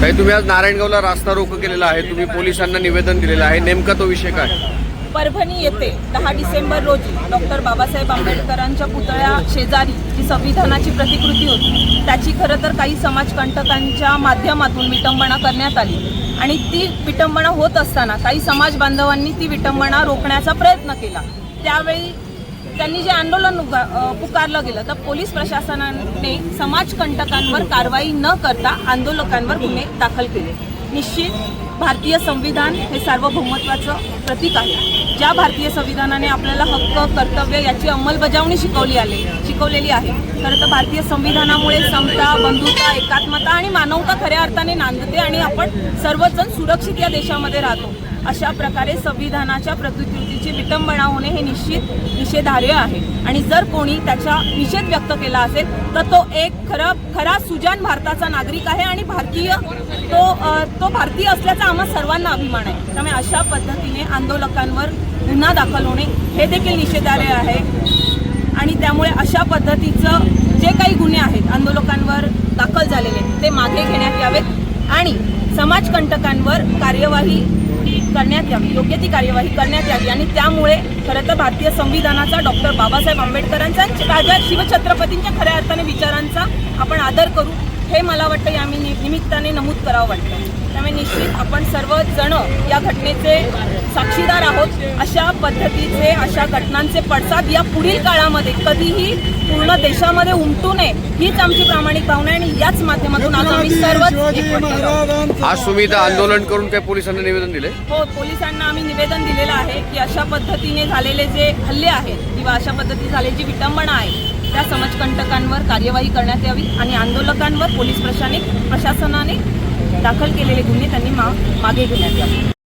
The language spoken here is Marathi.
काही तुम्ही आज नारायणगावला रास्ता रोको केलेला आहे. तुम्ही पोलिसांना निवेदन दिलेलं आहे. नेमका तो विषय काय? परभणी येथे दहा डिसेंबर रोजी डॉक्टर बाबासाहेब आंबेडकरांच्या पुतळ्या शेजारी जी संविधानाची प्रतिकृती होती त्याची खरं तर काही समाजकंटकांच्या माध्यमातून विटंबना करण्यात आली. आणि ती विटंबना होत असताना काही समाज बांधवांनी ती विटंबना रोखण्याचा प्रयत्न केला. त्यावेळी त्यांनी जे आंदोलन पुकारलं गेलं तर पोलीस प्रशासनाने समाजकंटकांवर कारवाई न करता आंदोलकांवर गुन्हे दाखल केले. निश्चित भारतीय संविधान हे सार्वभौमत्वाचं प्रतीक आहे. ज्या भारतीय संविधानाने आपल्याला हक्क कर्तव्य याची अंमलबजावणी शिकवली आली शिकवलेली आहे खरं तर भारतीय संविधानामुळे समता बंधुता एकात्मता आणि मानवता खऱ्या अर्थाने नांदते आणि आपण सर्वजण सुरक्षित या देशामध्ये राहतो. अशा प्रकारे संविधानाच्या प्रतिकृतीची विटंबना होणे हे निश्चित निषेधार्ह आहे. आणि जर कोणी त्याचा निषेध व्यक्त केला असेल तर तो एक खरा खरा सुजान भारताचा नागरिक आहे आणि भारतीय तो तो भारतीय असल्याचा आम्हा सर्वांना अभिमान आहे. त्यामुळे अशा पद्धतीने आंदोलकांवर गुन्हा दाखल होणे हे देखील निषेधार्ह आहे. आणि त्यामुळे अशा पद्धतीचं जे काही गुन्हे आहेत आंदोलकांवर दाखल झालेले ते मागे घेण्यात यावेत. आणि समाजकंटकांवर कार्यवाही करण्यात यावी योग्य ती कार्यवाही करण्यात यावी. आणि त्यामुळे खरं तर भारतीय संविधानाचा डॉक्टर बाबासाहेब आंबेडकरांचा राजा शिवछत्रपतींच्या खऱ्या अर्थाने विचारांचा आपण आदर करू. हे मला वाटतं या मी निमित्ताने नमूद करावं वाटतं. त्यामुळे निश्चित आपण सर्वजण या घटनेचे साक्षीदार आहोत. अशा पद्धतीचे अशा घटनांचे पडसाद या पुढील काळामध्ये कधीही पूर्ण देशामध्ये उमटू नये हीच आमची प्रामाणिक भावना आहे आणि याच माध्यमातून आज आम्ही सर्वच. आज तुम्ही आंदोलन करून काही पोलिसांना निवेदन दिले हो पोलिसांना आम्ही निवेदन दिलेलं आहे की अशा पद्धतीने झालेले जे हल्ले आहेत किंवा अशा पद्धतीने झालेली जी विटंबना आहे त्या समाजकंटकांवर कार्यवाही करण्यात यावी आणि आंदोलकांवर पोलीस प्रशासनिक प्रशासनाने दाखल केलेले गुन्हे त्यांनी मा मागे घेण्यात यावे.